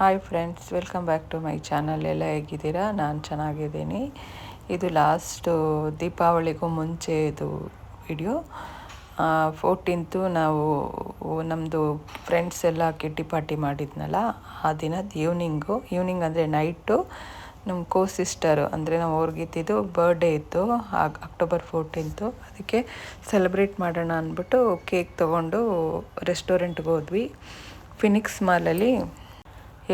Hi friends welcome back to my channel ಎಲ್ಲ ಹೇಗಿದ್ದೀರಾ? ನಾನು ಚೆನ್ನಾಗಿದ್ದೀನಿ. ಇದು ಲಾಸ್ಟು ದೀಪಾವಳಿಗೂ ಮುಂಚೆ ಇದು ವಿಡಿಯೋ ಫೋರ್ಟೀನ್ತು ನಾವು ನಮ್ಮದು ಫ್ರೆಂಡ್ಸ್ ಎಲ್ಲ ಕಿಟ್ಟಿ ಪಾರ್ಟಿ ಮಾಡಿದ್ನಲ್ಲ, ಆ ದಿನದ ಈವ್ನಿಂಗು ಈವ್ನಿಂಗ್ ಅಂದರೆ ನೈಟು ನಮ್ಮ ಕೋ ಸಿಸ್ಟರು ಅಂದರೆ ನಾವು ಅವ್ರಿಗಿದ್ದಿದ್ದು ಬರ್ಡೇ ಇತ್ತು ಅಕ್ಟೋಬರ್ ಫೋರ್ಟೀನ್ತು ಅದಕ್ಕೆ ಸೆಲೆಬ್ರೇಟ್ ಮಾಡೋಣ ಅಂದ್ಬಿಟ್ಟು ಕೇಕ್ ತೊಗೊಂಡು ರೆಸ್ಟೋರೆಂಟ್ಗೆ ಹೋದ್ವಿ. ಫಿನಿಕ್ಸ್ ಮಾಲಲ್ಲಿ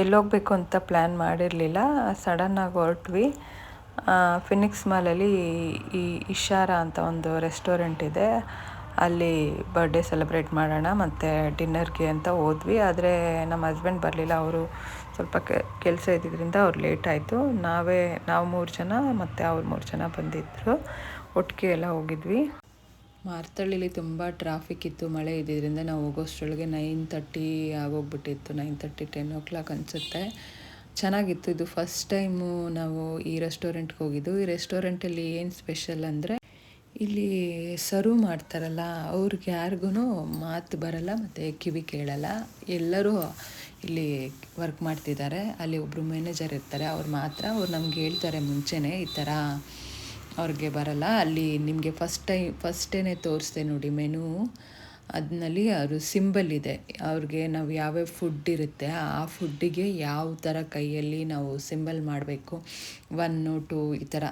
ಎಲ್ಲೋಗಬೇಕು ಅಂತ ಪ್ಲ್ಯಾನ್ ಮಾಡಿರಲಿಲ್ಲ. ಸಡನ್ನಾಗಿ ಹೊರಟ್ವಿ. ಫಿನಿಕ್ಸ್ ಮಾಲಲ್ಲಿ ಈ ಇಶಾರ ಅಂತ ಒಂದು ರೆಸ್ಟೋರೆಂಟ್ ಇದೆ. ಅಲ್ಲಿ ಬರ್ಡೇ ಸೆಲೆಬ್ರೇಟ್ ಮಾಡೋಣ ಮತ್ತು ಡಿನ್ನರ್ಗೆ ಅಂತ ಹೋದ್ವಿ. ಆದರೆ ನಮ್ಮ ಹಸ್ಬೆಂಡ್ ಬರಲಿಲ್ಲ. ಅವರು ಸ್ವಲ್ಪ ಕೆಲಸ ಇದ್ದಿದ್ದರಿಂದ ಅವ್ರು ಲೇಟ್ ಆಯಿತು. ನಾವೇ, ನಾವು ಮೂರು ಜನ ಮತ್ತು ಅವ್ರು ಮೂರು ಜನ ಬಂದಿದ್ದರು ಒಟ್ಟಿಗೆ ಎಲ್ಲ ಹೋಗಿದ್ವಿ. ಮಾರ್ತಳ್ಳಿಲಿ ತುಂಬ ಟ್ರಾಫಿಕ್ ಇತ್ತು, ಮಳೆ ಇದ್ದಿದ್ದರಿಂದ ನಾವು ಹೋಗೋಷ್ಟರೊಳಗೆ ನೈನ್ ತರ್ಟಿ ಆಗೋಗ್ಬಿಟ್ಟಿತ್ತು nine thirty ten o'clock ಅನಿಸುತ್ತೆ. ಚೆನ್ನಾಗಿತ್ತು ಇದು. ಫಸ್ಟ್ ಟೈಮು ನಾವು ಈ ರೆಸ್ಟೋರೆಂಟ್ಗೆ ಹೋಗಿದ್ದು. ಈ ರೆಸ್ಟೋರೆಂಟಲ್ಲಿ ಏನು ಸ್ಪೆಷಲ್ ಅಂದರೆ, ಇಲ್ಲಿ ಸರ್ವ್ ಮಾಡ್ತಾರಲ್ಲ, ಅವ್ರಿಗೆ ಯಾರಿಗೂ ಮಾತು ಬರಲ್ಲ ಮತ್ತು ಕಿವಿ ಕೇಳಲ್ಲ. ಎಲ್ಲರೂ ಇಲ್ಲಿ ವರ್ಕ್ ಮಾಡ್ತಿದ್ದಾರೆ. ಅಲ್ಲಿ ಒಬ್ಬರು ಮ್ಯಾನೇಜರ್ ಇರ್ತಾರೆ. ಅವ್ರು ಮಾತ್ರ ಅವ್ರು ನಮ್ಗೆ ಹೇಳ್ತಾರೆ ಮುಂಚೆನೇ ಈ ಥರ ಅವ್ರಿಗೆ ಬರಲ್ಲ. ಅಲ್ಲಿ ನಿಮಗೆ ಫಸ್ಟ್ ಟೈಮ್ ಫಸ್ಟೇ ತೋರಿಸ್ದೆ ನೋಡಿ ಮೆನು ಅದ್ನಲ್ಲಿ ಅವರು ಸಿಂಬಲ್ ಇದೆ. ಅವ್ರಿಗೆ ನಾವು ಯಾವ್ಯಾವ ಫುಡ್ ಇರುತ್ತೆ, ಆ ಫುಡ್ಡಿಗೆ ಯಾವ ಥರ ಕೈಯಲ್ಲಿ ನಾವು ಸಿಂಬಲ್ ಮಾಡಬೇಕು. ಒನ್ನು ಟು ಈ ಥರ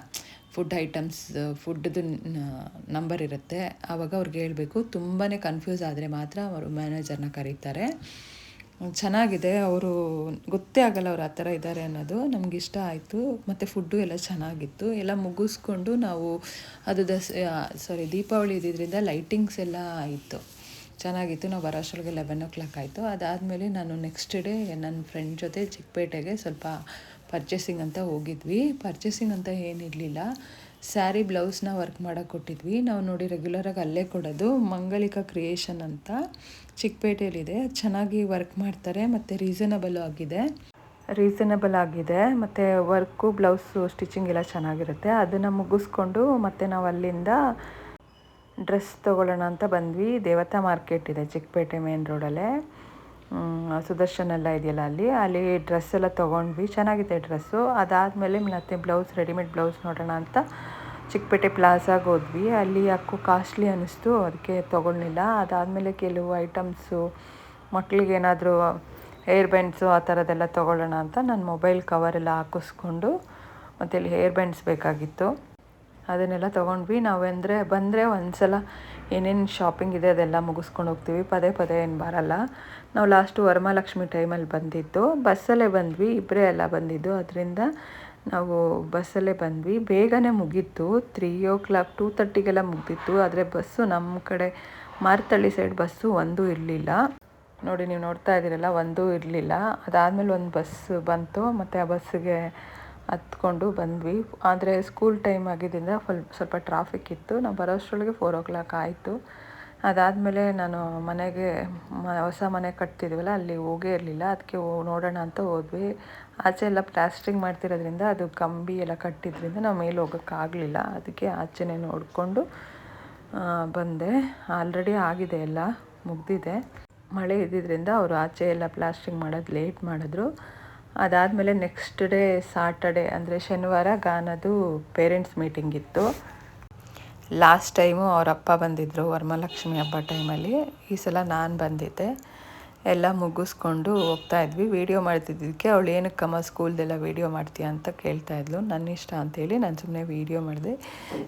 ಫುಡ್ ಐಟಮ್ಸ್ ಫುಡ್ದು ನಂಬರ್ ಇರುತ್ತೆ. ಆವಾಗ ಅವ್ರಿಗೆ ಹೇಳಬೇಕು. ತುಂಬಾ ಕನ್ಫ್ಯೂಸ್ ಆದರೆ ಮಾತ್ರ ಅವರು ಮ್ಯಾನೇಜರ್ನ ಕರೀತಾರೆ. ಚೆನ್ನಾಗಿದೆ. ಅವರು ಗೊತ್ತೇ ಆಗಲ್ಲ ಅವ್ರು ಆ ಥರ ಇದ್ದಾರೆ ಅನ್ನೋದು ನಮ್ಗೆ ಇಷ್ಟ ಆಯಿತು. ಮತ್ತು ಫುಡ್ಡು ಎಲ್ಲ ಚೆನ್ನಾಗಿತ್ತು. ಎಲ್ಲ ಮುಗಿಸ್ಕೊಂಡು ನಾವು ಅದು ದಸ್ ಸಾರಿ ದೀಪಾವಳಿ ಇದ್ದಿದ್ದರಿಂದ ಲೈಟಿಂಗ್ಸ್ ಎಲ್ಲ ಆಯಿತು. ಚೆನ್ನಾಗಿತ್ತು. ನಾವು ಬರೋಷ್ಟೊಳಗೆ ಲೆವೆನ್ ಓ ಕ್ಲಾಕ್ ಆಯಿತು. ಅದಾದಮೇಲೆ ನಾನು ನೆಕ್ಸ್ಟ್ ಡೇ ನನ್ನ ಫ್ರೆಂಡ್ ಜೊತೆ ಚಿಕ್ಕಪೇಟೆಗೆ ಸ್ವಲ್ಪ ಪರ್ಚೇಸಿಂಗ್ ಅಂತ ಹೋಗಿದ್ವಿ. ಪರ್ಚೇಸಿಂಗ್ ಅಂತ ಏನಿರಲಿಲ್ಲ. ಸ್ಯಾರಿ ಬ್ಲೌಸ್ನ ವರ್ಕ್ ಮಾಡೋಕೆ ಕೊಟ್ಟಿದ್ವಿ. ನಾವು ನೋಡಿ ರೆಗ್ಯುಲರಾಗಿ ಅಲ್ಲೇ ಕೊಡೋದು. ಮಂಗಳಿಕ ಕ್ರಿಯೇಷನ್ ಅಂತ ಚಿಕ್ಕಪೇಟೆಯಲ್ಲಿದೆ. ಚೆನ್ನಾಗಿ ವರ್ಕ್ ಮಾಡ್ತಾರೆ. ಮತ್ತು ರೀಸನಬಲ್ ಆಗಿದೆ. ರೀಸನಬಲ್ ಆಗಿದೆ. ಮತ್ತು ವರ್ಕು ಬ್ಲೌಸು ಸ್ಟಿಚಿಂಗ್ ಎಲ್ಲ ಚೆನ್ನಾಗಿರುತ್ತೆ. ಅದನ್ನು ಮುಗಿಸ್ಕೊಂಡು ಮತ್ತು ನಾವು ಅಲ್ಲಿಂದ ಡ್ರೆಸ್ ತೊಗೊಳ್ಳೋಣ ಅಂತ ಬಂದ್ವಿ. ದೇವತಾ ಮಾರ್ಕೆಟ್ ಇದೆ ಚಿಕ್ಕಪೇಟೆ ಮೇನ್ ರೋಡಲ್ಲೇ ಸುದರ್ಶನ್ ಎಲ್ಲ ಇದೆಯಲ್ಲ ಅಲ್ಲಿ? ಅಲ್ಲಿ ಡ್ರೆಸ್ ಎಲ್ಲ ತೊಗೊಂಡ್ವಿ. ಚೆನ್ನಾಗಿದೆ ಡ್ರೆಸ್ಸು ಅದಾದಮೇಲೆ ಮತ್ತೆ ಬ್ಲೌಸ್ ರೆಡಿಮೇಡ್ ಬ್ಲೌಸ್ ನೋಡೋಣ ಅಂತ ಚಿಕ್ಕಪೇಟೆ ಪ್ಲಾಜಾಗೆ ಹೋದ್ವಿ. ಅಲ್ಲಿ ಯಾಕೋ ಕಾಸ್ಟ್ಲಿ ಅನ್ನಿಸ್ತು. ಅದಕ್ಕೆ ತೊಗೊಳ್ಳಿಲ್ಲ ಅದಾದಮೇಲೆ ಕೆಲವು ಐಟಮ್ಸು ಮಕ್ಕಳಿಗೆ ಏನಾದರೂ ಹೇರ್ ಬ್ಯಾಂಡ್ಸು ಆ ಥರದ್ದೆಲ್ಲ ತೊಗೊಳ್ಳೋಣ ಅಂತ ನಾನು ಮೊಬೈಲ್ ಕವರೆಲ್ಲ ಹಾಕಿಸ್ಕೊಂಡು ಮತ್ತು ಇಲ್ಲಿ ಹೇರ್ ಬ್ಯಾಂಡ್ಸ್ ಬೇಕಾಗಿತ್ತು. ಅದನ್ನೆಲ್ಲ ತೊಗೊಂಡ್ವಿ. ನಾವು ಅಂದರೆ ಬಂದರೆ ಒಂದು ಸಲ ಏನೇನು ಶಾಪಿಂಗ್ ಇದೆ ಅದೆಲ್ಲ ಮುಗಿಸ್ಕೊಂಡು ಹೋಗ್ತೀವಿ. ಪದೇ ಪದೇ ಏನು ಬರಲ್ಲ. ನಾವು ಲಾಸ್ಟು ವರಮಹಾಲಕ್ಷ್ಮಿ ಟೈಮಲ್ಲಿ ಬಂದಿದ್ದು. ಬಸ್ಸಲ್ಲೇ ಬಂದ್ವಿ. ಇಬ್ಬರೇ ಎಲ್ಲ ಬಂದಿದ್ದು. ಅದರಿಂದ ನಾವು ಬಸ್ಸಲ್ಲೇ ಬಂದ್ವಿ. ಬೇಗನೆ ಮುಗೀತು. ತ್ರೀ ಓ ಕ್ಲಾಕ್ ಟೂ ತರ್ಟಿಗೆಲ್ಲ ಮುಗ್ದಿತ್ತು. ಆದರೆ ಬಸ್ಸು ನಮ್ಮ ಕಡೆ ಮಾರ್ತಳ್ಳಿ ಸೈಡ್ ಬಸ್ಸು ಒಂದೂ ಇರಲಿಲ್ಲ. ನೋಡಿ, ನೀವು ನೋಡ್ತಾ ಇದ್ದೀರಲ್ಲ, ಒಂದೂ ಇರಲಿಲ್ಲ. ಅದಾದಮೇಲೆ ಒಂದು ಬಸ್ ಬಂತು. ಮತ್ತು ಆ ಬಸ್ಸಿಗೆ ಹತ್ಕೊಂಡು ಬಂದ್ವಿ. ಆದರೆ ಸ್ಕೂಲ್ ಟೈಮ್ ಆಗಿದ್ದರಿಂದ ಫುಲ್ ಸ್ವಲ್ಪ ಟ್ರಾಫಿಕ್ ಇತ್ತು. ನಾವು ಬರೋಷ್ಟರೊಳಗೆ ಫೋರ್ ಓ ಕ್ಲಾಕ್ ಆಯಿತು. ಅದಾದಮೇಲೆ ನಾನು ಮನೆಗೆ, ಮ, ಹೊಸ ಮನೆ ಕಟ್ತಿದ್ವಲ್ಲ, ಅಲ್ಲಿ ಹೋಗೇ ಇರಲಿಲ್ಲ. ಅದಕ್ಕೆ ನೋಡೋಣ ಅಂತ ಹೋದ್ವಿ. ಆಚೆ ಎಲ್ಲ ಪ್ಲಾಸ್ಟ್ರಿಂಗ್ ಮಾಡ್ತಿರೋದ್ರಿಂದ ಅದು ಕಂಬಿ ಎಲ್ಲ ಕಟ್ಟಿದ್ರಿಂದ ನಾವು ಮೇಲೆ ಹೋಗೋಕ್ಕಾಗಲಿಲ್ಲ ಅದಕ್ಕೆ ಆಚೆನೇ ನೋಡಿಕೊಂಡು ಬಂದೆ. ಆಲ್ರೆಡಿ ಆಗಿದೆ ಎಲ್ಲ, ಮುಗ್ದಿದೆ. ಮಳೆ ಇದ್ದಿದ್ದರಿಂದ ಅವರು ಆಚೆ ಎಲ್ಲ ಪ್ಲಾಸ್ಟ್ರಿಂಗ್ ಮಾಡೋದು ಲೇಟ್ ಮಾಡಿದ್ರು. ಅದಾದಮೇಲೆ ನೆಕ್ಸ್ಟ್ ಡೇ ಸಾಟರ್ಡೆ ಅಂದರೆ ಶನಿವಾರ ಗಾನದು ಪೇರೆಂಟ್ಸ್ ಮೀಟಿಂಗ್ ಇತ್ತು. ಲಾಸ್ಟ್ ಟೈಮು ಅವರ ಅಪ್ಪ ಬಂದಿದ್ದರು ವರಮಹಾಲಕ್ಷ್ಮಿ ಹಬ್ಬ ಟೈಮಲ್ಲಿ ಈ ಸಲ ನಾನು ಬಂದಿದ್ದೆ. ಎಲ್ಲ ಮುಗಿಸ್ಕೊಂಡು ಹೋಗ್ತಾ ಇದ್ವಿ. ವೀಡಿಯೋ ಮಾಡ್ತಿದ್ದಕ್ಕೆ ಅವಳು ಏನಕ್ಕಮ್ಮ ಸ್ಕೂಲ್ದೆಲ್ಲ ವೀಡಿಯೋ ಮಾಡ್ತೀಯ ಅಂತ ಕೇಳ್ತಾ ಇದ್ಲು. ನನ್ನ ಇಷ್ಟ ಅಂತೇಳಿ ನಾನು ಸುಮ್ಮನೆ ವೀಡಿಯೋ ಮಾಡಿದೆ.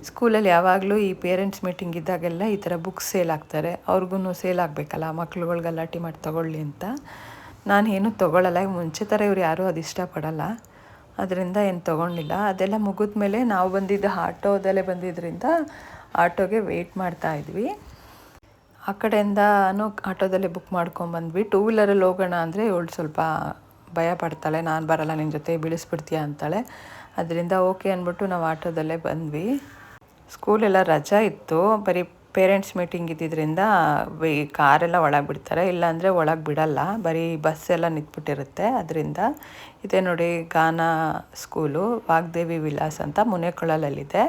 ಸ್ಕೂಲಲ್ಲಿ ಯಾವಾಗಲೂ ಈ ಪೇರೆಂಟ್ಸ್ ಮೀಟಿಂಗ್ ಇದ್ದಾಗೆಲ್ಲ ಈ ಥರ ಬುಕ್ಸ್ ಸೇಲ್ ಆಗ್ತಾರೆ. ಅವ್ರಿಗೂ ಸೇಲ್ ಆಗಬೇಕಲ್ಲ? ಮಕ್ಳುಗಳ್ಗೆ ಗಲಾಟೆ ಮಾಡಿ ತಗೊಳ್ಳಿ ಅಂತ. ನಾನು ಏನೂ ತೊಗೊಳ್ಳಲ್ಲ ಮುಂಚೆ ಥರ ಇವ್ರು ಯಾರೂ ಅದು ಇಷ್ಟಪಡಲ್ಲ. ಅದರಿಂದ ಏನು ತೊಗೊಂಡಿಲ್ಲ. ಅದೆಲ್ಲ ಮುಗಿದ ಮೇಲೆ ನಾವು ಬಂದಿದ್ದ ಆಟೋದಲ್ಲೇ ಬಂದಿದ್ದರಿಂದ ಆಟೋಗೆ ವೆಯ್ಟ್ ಮಾಡ್ತಾ ಇದ್ವಿ. ಆ ಕಡೆಯಿಂದನೂ ಆಟೋದಲ್ಲೇ ಬುಕ್ ಮಾಡ್ಕೊಂಬಂದ್ವಿ ಟೂ ವೀಲರಲ್ಲಿ ಹೋಗೋಣ ಅಂದರೆ ಇವಳು ಸ್ವಲ್ಪ ಭಯ ಪಡ್ತಾಳೆ. ನಾನು ಬರಲ್ಲ ನಿನ್ನ ಜೊತೆ ಬೀಳಿಸ್ಬಿಡ್ತೀಯ ಅಂತಾಳೆ. ಅದರಿಂದ ಓಕೆ ಅಂದ್ಬಿಟ್ಟು ನಾವು ಆಟೋದಲ್ಲೇ ಬಂದ್ವಿ. ಸ್ಕೂಲೆಲ್ಲ ರಜಾ ಇತ್ತು. ಬರೀ ಪೇರೆಂಟ್ಸ್ ಮೀಟಿಂಗ್ ಇದ್ದಿದ್ದರಿಂದ ಕಾರೆಲ್ಲ ಒಳಗೆ ಬಿಡ್ತಾರೆ ಇಲ್ಲಾಂದರೆ ಒಳಗೆ ಬಿಡಲ್ಲ. ಬರೀ ಬಸ್ ಎಲ್ಲ ನಿಂತ್ಬಿಟ್ಟಿರುತ್ತೆ. ಅದರಿಂದ ಇದೆ ನೋಡಿ ಗಾನ ಸ್ಕೂಲು, ವಾಗ್ದೇವಿ ವಿಲಾಸ್ ಅಂತ ಮುನೇಕೊಳಲಲ್ಲಿದೆ.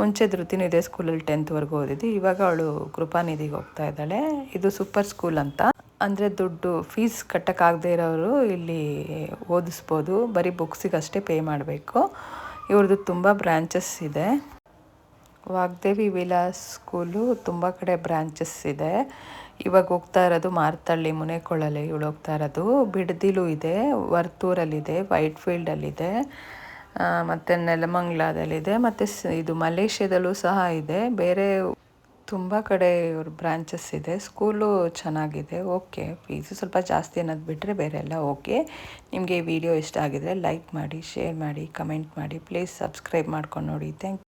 ಮುಂಚೆ ಧೃತಿನೂ ಇದೇ ಸ್ಕೂಲಲ್ಲಿ ಟೆಂತ್ವರೆಗೂ ಓದಿದ್ದು, ಇವಾಗ ಅವಳು ಕೃಪಾನಿಧಿಗೆ ಹೋಗ್ತಾ ಇದ್ದಾಳೆ. ಇದು ಸೂಪರ್ ಸ್ಕೂಲ್ ಅಂತ. ಅಂದರೆ ದುಡ್ಡು, ಫೀಸ್ ಕಟ್ಟೋಕ್ಕಾಗದೇ ಇರೋರು ಇಲ್ಲಿ ಓದಿಸ್ಬೋದು. ಬರೀ ಬುಕ್ಸಿಗಷ್ಟೇ ಪೇ ಮಾಡಬೇಕು. ಇವ್ರದ್ದು ತುಂಬ ಬ್ರ್ಯಾಂಚಸ್ ಇದೆ. ವಾಗ್ದೇವಿ ವಿಲಾಸ್ ಸ್ಕೂಲು ತುಂಬ ಕಡೆ ಬ್ರಾಂಚಸ್ ಇದೆ. ಇವಾಗ ಹೋಗ್ತಾ ಇರೋದು ಮಾರ್ತಳ್ಳಿ ಮುನೇಕೊಳ್ಳಲ್ಲಿ ಇವಳು ಹೋಗ್ತಾ ಇರೋದು. ಬಿಡದಿಲು ಇದೆ, ವರ್ತೂರಲ್ಲಿದೆ ವೈಟ್ ಫೀಲ್ಡಲ್ಲಿದೆ ಮತ್ತು ನೆಲಮಂಗ್ಲಾದಲ್ಲಿದೆ ಮತ್ತು ಇದು ಮಲೇಷ್ಯಾದಲ್ಲೂ ಸಹ ಇದೆ. ಬೇರೆ ತುಂಬ ಕಡೆ ಇವ್ರ ಬ್ರಾಂಚಸ್ ಇದೆ. ಸ್ಕೂಲು ಚೆನ್ನಾಗಿದೆ, ಓಕೆ. ಫೀಸು ಸ್ವಲ್ಪ ಜಾಸ್ತಿ ಅನ್ನೋದು ಬಿಟ್ಟರೆ ಬೇರೆ ಎಲ್ಲ ಓಕೆ. ನಿಮಗೆ ವಿಡಿಯೋ ಇಷ್ಟ ಆಗಿದರೆ ಲೈಕ್ ಮಾಡಿ, ಶೇರ್ ಮಾಡಿ, ಕಮೆಂಟ್ ಮಾಡಿ. ಪ್ಲೀಸ್ ಸಬ್ಸ್ಕ್ರೈಬ್ ಮಾಡ್ಕೊಂಡು ನೋಡಿ. ಥ್ಯಾಂಕ್